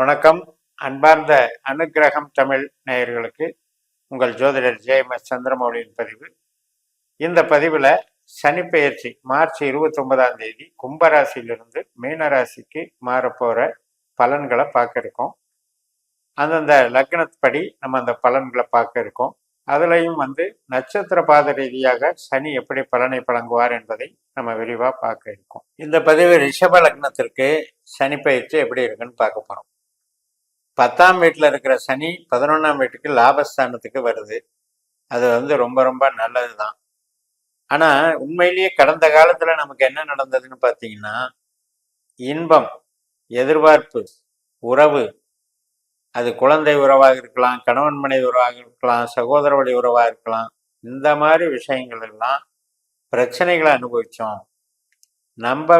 வணக்கம். அன்பார்ந்த அனுக்கிரகம் தமிழ் நேயர்களுக்கு உங்கள் ஜோதிடர் ஜெயமஸ் சந்திரமௌலியின் பதிவு. இந்த பதிவில் சனிப்பெயர்ச்சி மார்ச் இருபத்தி ஒன்பதாம் தேதி கும்பராசியிலிருந்து மீனராசிக்கு மாறப்போகிற பலன்களை பார்க்க இருக்கோம். அந்தந்த லக்னப்படி நம்ம அந்த பலன்களை பார்க்க இருக்கோம். அதுலேயும் வந்து நட்சத்திர பாத ரீதியாக சனி எப்படி பலனை வழங்குவார் என்பதை நம்ம விரிவாக பார்க்க இருக்கோம். இந்த பதிவு ரிஷப லக்னத்திற்கு சனி பயிற்சி எப்படி இருக்குன்னு பார்க்க போகிறோம் பத்தாம் வீட்டில் இருக்கிற சனி பதினொன்றாம் வீட்டுக்கு லாபஸ்தானத்துக்கு வருது. அது வந்து ரொம்ப ரொம்ப நல்லது தான் ஆனால் உண்மையிலேயே கடந்த காலத்தில் நமக்கு என்ன நடந்ததுன்னு பார்த்தீங்கன்னா இன்பம் எதிர்பார்ப்பு உறவு அது குழந்தை உறவாக இருக்கலாம் கணவன் மனைவி உறவாக இருக்கலாம் சகோதர வழி உறவாக இருக்கலாம் இந்த மாதிரி விஷயங்கள் எல்லாம் பிரச்சனைகளை அனுபவித்தோம் நம்ப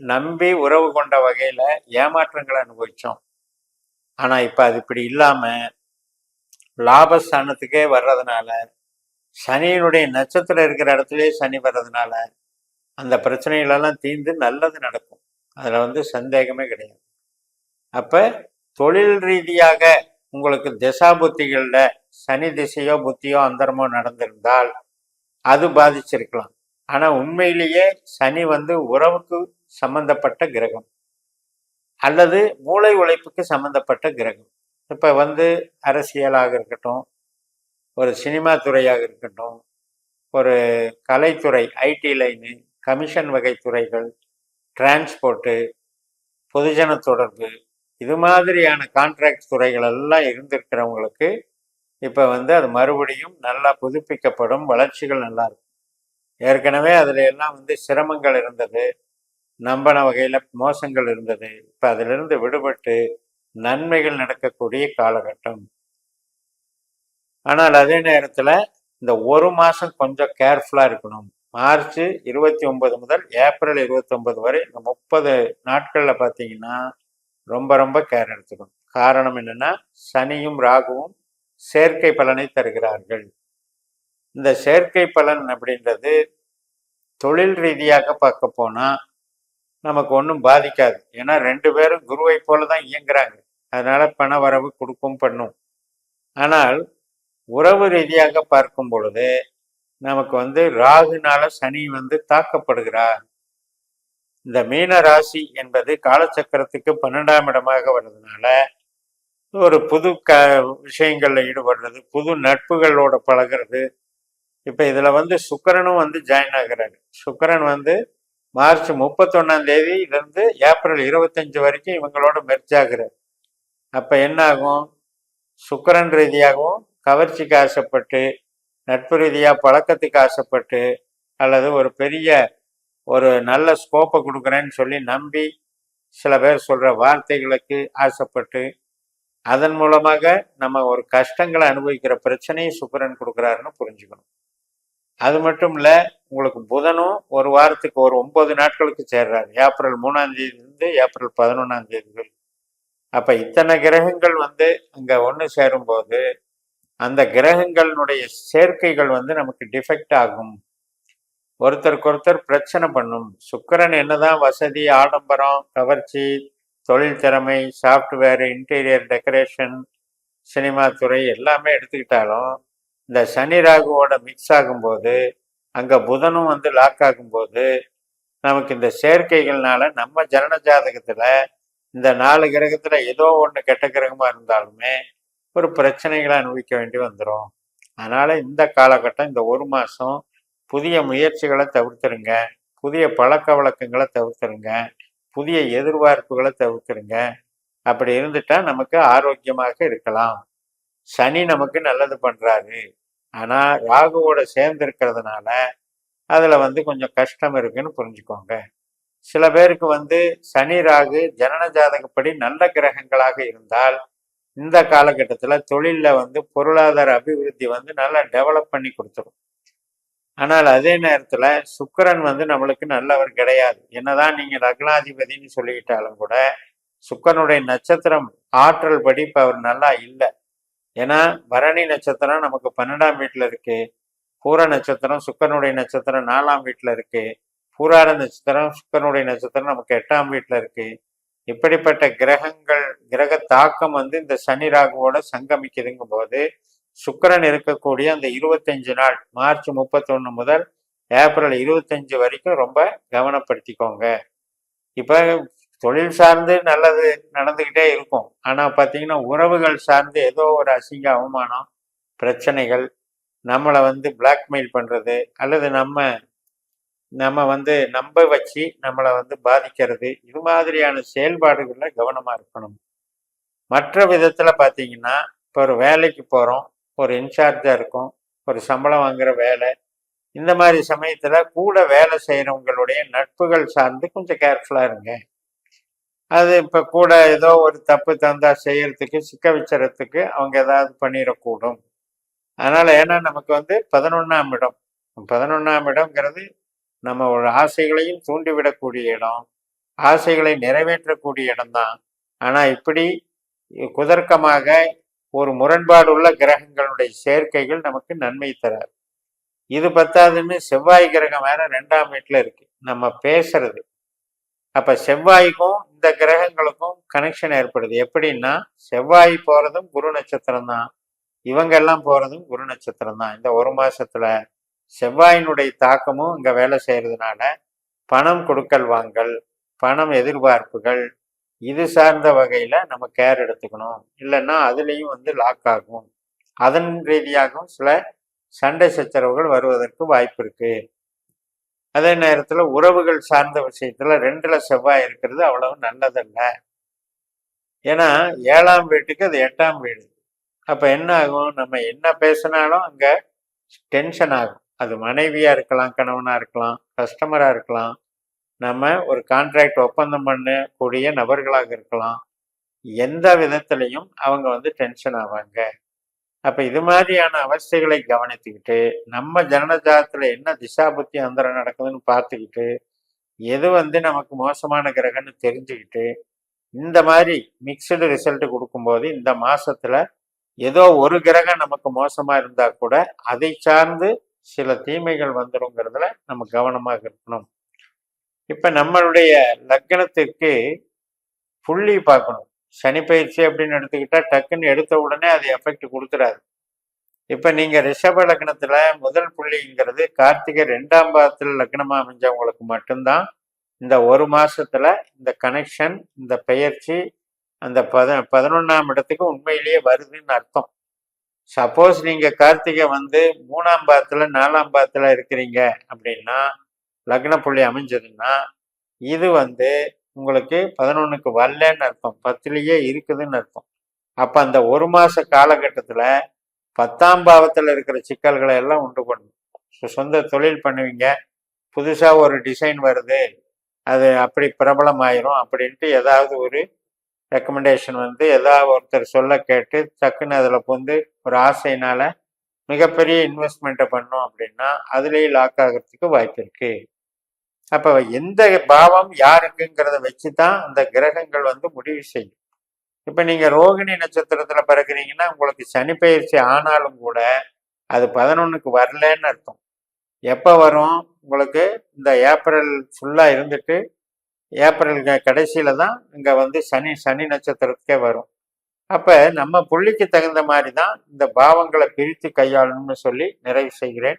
நம்பி உறவு கொண்ட வகையில் ஏமாற்றங்களை அனுபவித்தோம் ஆனால் இப்போ அது இப்படி இல்லாமல் லாபஸ்தானத்துக்கே வர்றதுனால சனியினுடைய நட்சத்திரம் இருக்கிற இடத்துலயே சனி வர்றதுனால அந்த பிரச்சனைகளெல்லாம் தீர்ந்து நல்லது நடக்கும். அதில் வந்து சந்தேகமே கிடையாது. அப்போ தொழில் ரீதியாக உங்களுக்கு திசா புத்திகளில் சனி திசையோ புத்தியோ அந்தரமோ நடந்திருந்தால் அது பாதிச்சிருக்கலாம். ஆனால் உண்மையிலேயே சனி வந்து உறவுக்கு சம்பந்தப்பட்ட கிரகம். அல்லது மூளை உழைப்புக்கு சம்பந்தப்பட்ட கிரகம். இப்போ வந்து அரசியலாக இருக்கட்டும் ஒரு சினிமா துறையாக இருக்கட்டும் ஒரு கலைத்துறை ஐடி லைனு கமிஷன் வகை துறைகள் டிரான்ஸ்போர்ட்டு பொதுஜன தொடர்பு இது மாதிரியான கான்ட்ராக்ட் துறைகள் எல்லாம் இருந்திருக்கிறவங்களுக்கு இப்போ வந்து அது மறுபடியும் நல்லா புதுப்பிக்கப்படும் வளர்ச்சிகள் நல்லா இருக்கும். ஏற்கனவே அதில் எல்லாம் வந்து சிரமங்கள் இருந்தது. நம்பன வகையில் மோசங்கள் இருந்தது. இப்போ அதிலிருந்து விடுபட்டு நன்மைகள் நடக்கக்கூடிய காலகட்டம். ஆனால் அதே நேரத்தில் இந்த ஒரு மாதம் கொஞ்சம் கேர்ஃபுல்லாக இருக்கணும். மார்ச் இருபத்தி ஒன்பது முதல் ஏப்ரல் இருபத்தி ஒன்பது வரை இந்த முப்பது நாட்களில் பார்த்தீங்கன்னா ரொம்ப ரொம்ப கேர் எடுத்துக்கணும். காரணம் என்னன்னா சனியும் ராகுவும் செயற்கை பலனை தருகிறார்கள். இந்த செயற்கை பலன் அப்படின்றது தொழில் ரீதியாக பார்க்க போனால் நமக்கு ஒன்றும் பாதிக்காது. ஏன்னா ரெண்டு பேரும் குருவை போல தான் இயங்குறாங்க. அதனால பண வரவு கொடுக்கும் பண்ணும். ஆனால் உறவு ரீதியாக பார்க்கும் பொழுது நமக்கு வந்து ராகுனால சனி வந்து தாக்கப்படுகிறார். இந்த மீன ராசி என்பது காலச்சக்கரத்துக்கு பன்னெண்டாம் இடமாக வர்றதுனால ஒரு புது க விஷயங்கள்ல ஈடுபடுறது புது நட்புகளோட பழகிறது. இப்போ இதில் வந்து சுக்கரனும் வந்து ஜாயின் ஆகிறாரு. சுக்கரன் வந்து மார்ச் முப்பத்தொன்னாம் தேதியிலிருந்து ஏப்ரல் இருபத்தஞ்சு வரைக்கும் இவங்களோட மெர்ஜ் ஆகிறார். அப்போ என்ன ஆகும் சுக்கரன் ரீதியாகவும் கவர்ச்சிக்கு ஆசைப்பட்டு நட்பு ரீதியாக பழக்கத்துக்கு ஆசைப்பட்டு அல்லது ஒரு பெரிய ஒரு நல்ல ஸ்கோப்பை கொடுக்குறேன்னு சொல்லி நம்பி சில பேர் சொல்கிற வார்த்தைகளுக்கு ஆசைப்பட்டு அதன் மூலமாக நம்ம ஒரு கஷ்டங்களை அனுபவிக்கிற பிரச்சனையை சுக்கரன் கொடுக்குறாருன்னு புரிஞ்சுக்கணும். அது மட்டும் இல்லை உங்களுக்கு புதனும் ஒரு வாரத்துக்கு ஒரு ஒன்பது நாட்களுக்கு சேர்றாரு. ஏப்ரல் மூணாம் தேதியிலிருந்து ஏப்ரல் பதினொன்றாம் தேதி அப்போ இத்தனை கிரகங்கள் வந்து அங்கே ஒன்று சேரும்போது அந்த கிரகங்களினுடைய சேர்க்கைகள் வந்து நமக்கு டிஃபெக்ட் ஆகும். ஒருத்தருக்கு ஒருத்தர் பிரச்சனை பண்ணும். சுக்கரன் என்னதான் வசதி ஆடம்பரம் கவர்ச்சி தொழில் திறமை சாஃப்ட்வேர் இன்டீரியர் டெக்கரேஷன் சினிமா துறை எல்லாமே எடுத்துக்கிட்டாலும் இந்த சனி ராகுவோட மிக்ஸ் ஆகும்போது அங்கே புதனும் வந்து லாக் ஆகும்போது நமக்கு இந்த சேர்க்கைகள்னால நம்ம ஜனன ஜாதகத்தில் இந்த நாலு கிரகத்தில் ஏதோ ஒன்று கெட்ட கிரகமாக இருந்தாலுமே ஒரு பிரச்சனைகளை அனுபவிக்க வேண்டி வந்துடும் அதனால் இந்த காலகட்டம் இந்த ஒரு மாதம் புதிய முயற்சிகளை தவிர்த்துருங்க. புதிய பழக்க வழக்கங்களை தவிர்த்துருங்க. புதிய எதிர்பார்ப்புகளை தவிர்த்துருங்க. அப்படி இருந்துட்டா நமக்கு ஆரோக்கியமாக இருக்கலாம். சனி நமக்கு நல்லது பண்ணுறாரு ஆனா ராகுவோட சேர்ந்து இருக்கிறதுனால அதுல வந்து கொஞ்சம் கஷ்டம் இருக்குன்னு புரிஞ்சுக்கோங்க. சில பேருக்கு வந்து சனி ராகு ஜனன ஜாதகப்படி நல்ல கிரகங்களாக இருந்தால் இந்த காலகட்டத்தில் தொழிலில் வந்து பொருளாதார அபிவிருத்தி வந்து நல்லா டெவலப் பண்ணி கொடுத்துரும். ஆனால் அதே நேரத்தில் சுக்கரன் வந்து நம்மளுக்கு நல்லவர் கிடையாது. என்னதான் நீங்கள் லக்னாதிபதினு சொல்லிக்கிட்டாலும் கூட சுக்கரனுடைய நட்சத்திரம் ஆற்றல் படி இப்போ அவர் நல்லா இல்லை. ஏன்னா பரணி நட்சத்திரம் நமக்கு பன்னெண்டாம் வீட்டில் இருக்கு. பூர நட்சத்திரம் சுக்கரனுடைய நட்சத்திரம் நாலாம் வீட்டில் இருக்கு. பூராட நட்சத்திரம் சுக்கரனுடைய நட்சத்திரம் நமக்கு எட்டாம் வீட்டில் இருக்கு. இப்படிப்பட்ட கிரகங்கள் கிரக தாக்கம் வந்து இந்த சனி ராகுவோட சங்கமிக்குதுங்கும் போது சுக்கிரன் இருக்கக்கூடிய அந்த இருபத்தஞ்சு நாள் மார்ச் முப்பத்தொன்னு முதல் ஏப்ரல் இருபத்தஞ்சு வரைக்கும் ரொம்ப கவனப்படுத்திக்கோங்க. இப்போ தொழில் சார்ந்து நல்லது நடந்துக்கிட்டே இருக்கும். ஆனால் பார்த்தீங்கன்னா உறவுகள் சார்ந்து ஏதோ ஒரு அசிங்க அவமானம் பிரச்சனைகள் நம்மளை வந்து பிளாக்மெயில் பண்ணுறது அல்லது நம்ம நம்ம வந்து நம்ப வச்சு நம்மளை வந்து பாதிக்கிறது இது மாதிரியான செயல்பாடுகளில் கவனமாக இருக்கணும். மற்ற விதத்தில் பார்த்தீங்கன்னா இப்போ ஒரு வேலைக்கு போகிறோம் ஒரு இன்சார்ஜாக இருக்கும் ஒரு சம்பளம் வாங்குகிற வேலை இந்த மாதிரி சமயத்தில் கூட வேலை செய்கிறவங்களுடைய நட்புகள் சார்ந்து கொஞ்சம் கேர்ஃபுல்லாக இருங்க. அது இப்போ கூட ஏதோ ஒரு தப்பு தந்தா செய்யறதுக்கு சிக்க வச்சுறதுக்கு அவங்க ஏதாவது பண்ணிடக்கூடும். அதனால் ஏன்னா நமக்கு வந்து பதினொன்றாம் இடம். பதினொன்றாம் இடம்ங்கிறது நம்ம ஒரு ஆசைகளையும் தூண்டிவிடக்கூடிய இடம். ஆசைகளை நிறைவேற்றக்கூடிய இடம்தான். ஆனால் இப்படி குதர்க்கமாக ஒரு முரண்பாடு உள்ள கிரகங்களுடைய சேர்க்கைகள் நமக்கு நன்மை தராது. இது பத்தாதுன்னு செவ்வாய் கிரகம் வேற ரெண்டாம் வீட்டில் இருக்கு. நம்ம பேசுறது. அப்ப செவ்வாய்க்கும் இந்த கிரகங்களுக்கும் கனெக்ஷன் ஏற்படுது. எப்படின்னா செவ்வாய் போறதும் குரு நட்சத்திரம் தான். இவங்க எல்லாம் போறதும் குரு நட்சத்திரம் தான். இந்த ஒரு மாசத்துல செவ்வாயினுடைய தாக்கமும் இங்க வேலை செய்யறதுனால பணம் கொடுக்கல் வாங்கல் பணம் எதிர்பார்ப்புகள் இது சார்ந்த வகையில நம்ம கேர் எடுத்துக்கணும். இல்லைன்னா அதுலேயும் வந்து லாக் ஆகும். அதன் ரீதியாகவும் சில சண்டை சச்சரவுகள் வருவதற்கு வாய்ப்பு இருக்கு. அதே நேரத்தில் உறவுகள் சார்ந்த விஷயத்தில் ரெண்டில் செவ்வாய் இருக்கிறது அவ்வளவு நல்லதல்ல. ஏன்னா ஏழாம் வீட்டுக்கு அது எட்டாம் வீடு. அப்போ என்ன ஆகும்? நம்ம என்ன பேசினாலும் அங்கே டென்ஷன் ஆகும். அது மனைவியாக இருக்கலாம் கணவனாக இருக்கலாம் கஸ்டமராக இருக்கலாம். நம்ம ஒரு கான்ட்ராக்ட் ஒப்பந்தம் பண்ணக்கூடிய நபர்களாக இருக்கலாம். எந்த விதத்துலையும் அவங்க வந்து டென்ஷன் ஆவாங்க. அப்ப இது மாதிரியான அவஸ்தைகளை கவனித்துக்கிட்டு நம்ம ஜனனஜாதத்துல என்ன திசா புத்தி அந்தரம் நடக்குதுன்னு பார்த்துக்கிட்டு எது வந்து நமக்கு மோசமான கிரகம்னு தெரிஞ்சுக்கிட்டு இந்த மாதிரி மிக்சடு ரிசல்ட் கொடுக்கும்போது இந்த மாசத்துல ஏதோ ஒரு கிரகம் நமக்கு மோசமா இருந்தா கூட அதை சார்ந்து சில தீமைகள் வந்துடுங்கிறதுல நம்ம கவனமாக இருக்கணும். இப்ப நம்மளுடைய லக்னத்திற்கு புள்ளி பார்க்கணும். சனி பயிற்சி அப்படின்னு எடுத்துக்கிட்டா டக்குன்னு எடுத்த உடனே அது எஃபெக்ட் கொடுத்துடாது இப்போ நீங்கள் ரிஷப லக்னத்தில் முதல் புள்ளிங்கிறது கார்த்திகை ரெண்டாம் பாதத்தில் லக்னமாக அமைஞ்சவங்களுக்கு மட்டும்தான் இந்த ஒரு மாதத்தில் இந்த கனெக்ஷன் இந்த பெயர்ச்சி அந்த பத பதினொன்றாம் இடத்துக்கு உண்மையிலேயே வருதுன்னு அர்த்தம். சப்போஸ் நீங்கள் கார்த்திகை வந்து மூணாம் பாதத்தில் நாலாம் பாதத்தில் இருக்கிறீங்க அப்படின்னா லக்ன புள்ளி அமைஞ்சதுன்னா இது வந்து உங்களுக்கு பதினொன்றுக்கு வரலன்னு அர்த்தம். பத்துலேயே இருக்குதுன்னு அர்த்தம். அப்போ அந்த ஒரு மாத காலகட்டத்தில் பத்தாம் பாவத்தில் இருக்கிற சிக்கல்களை எல்லாம் உண்டு பண்ணும். சொந்த தொழில் பண்ணுவீங்க. புதுசாக ஒரு டிசைன் வருது. அது அப்படி பிரபலம் ஆயிரும் அப்படின்ட்டு ஏதாவது ஒரு ரெக்கமெண்டேஷன் வந்து ஏதாவது ஒருத்தர் சொல்ல கேட்டு டக்குன்னு அதில் வந்து ஒரு ஆசையினால மிகப்பெரிய இன்வெஸ்ட்மெண்ட்டை பண்ணோம் அப்படின்னா அதுலேயும் லாக் ஆகிறதுக்கு வாய்ப்பு இருக்குது அப்போ எந்த பாவம் யாருக்குங்கிறத வச்சு தான் அந்த கிரகங்கள் வந்து முடிவு செய்யும். இப்போ நீங்கள் ரோகிணி நட்சத்திரத்தில் பிறக்கிறீங்கன்னா உங்களுக்கு சனி பயிற்சி ஆனாலும் கூட அது பதினொன்றுக்கு வரலன்னு அர்த்தம். எப்போ வரும்? உங்களுக்கு இந்த ஏப்ரல் ஃபுல்லாக இருந்துட்டு ஏப்ரல் கடைசியில் தான் இங்கே வந்து சனி சனி நட்சத்திரத்துக்கே வரும். அப்போ நம்ம புள்ளிக்கு தகுந்த மாதிரி தான் இந்த பாவங்களை பிரித்து கையாளணும்னு சொல்லி நிறைவு செய்கிறேன்.